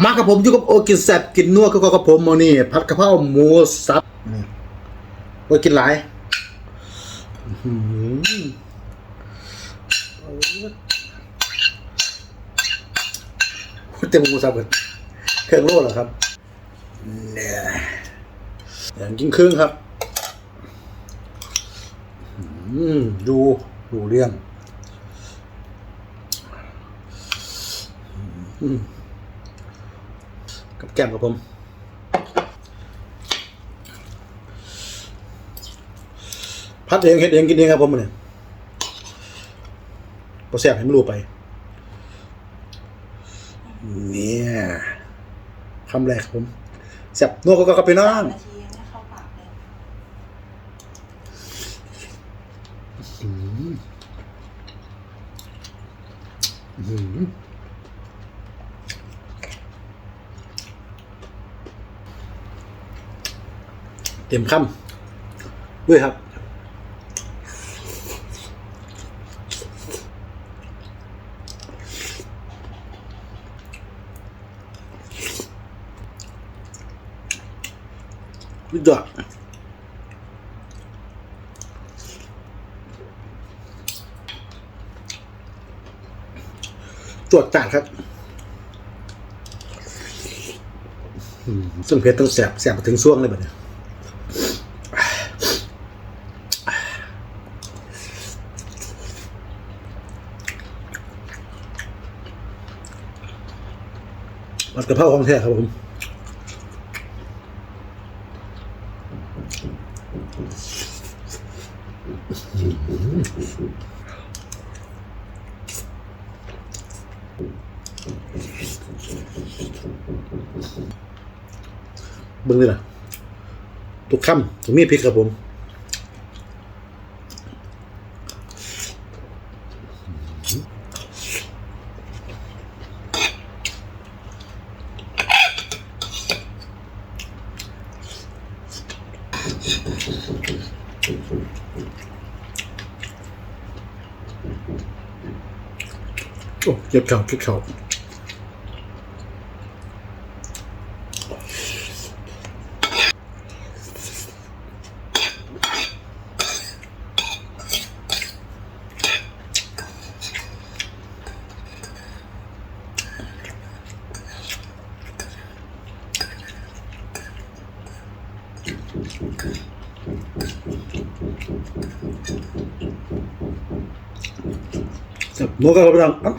มากับผมอยู่กับโอกินแซบกินนัวก็กับผมมานี่ผัดกะเพราหมูสับนี่โอ้กินหลายหือเต็มหมูสับเครื่องโล่เหรอครับเนี่ยอย่างกินครึ่งครับดูดูเรื่อง กับแก้มกับผม พัดเองเฮ็ดเองกินเองครับผมเนี่ยพอแซ่บให้ไม่รู้ไป เนี่ยคำแรกครับผมแซ่บนัวก็ก็ไปน้องนาทียังไม่ เต็มคำด้วยครับสุดยอดตรวจจัดครับซึ่งเพชรต้องแสบแสบมาถึงช่วงเลยแบบนี้ ผัดกะเพราของแท้ครับผมเบิ่งเลยล่ะ ทุกคำตรงนี้พริกครับผม โอ้เก็บ เข่าเก็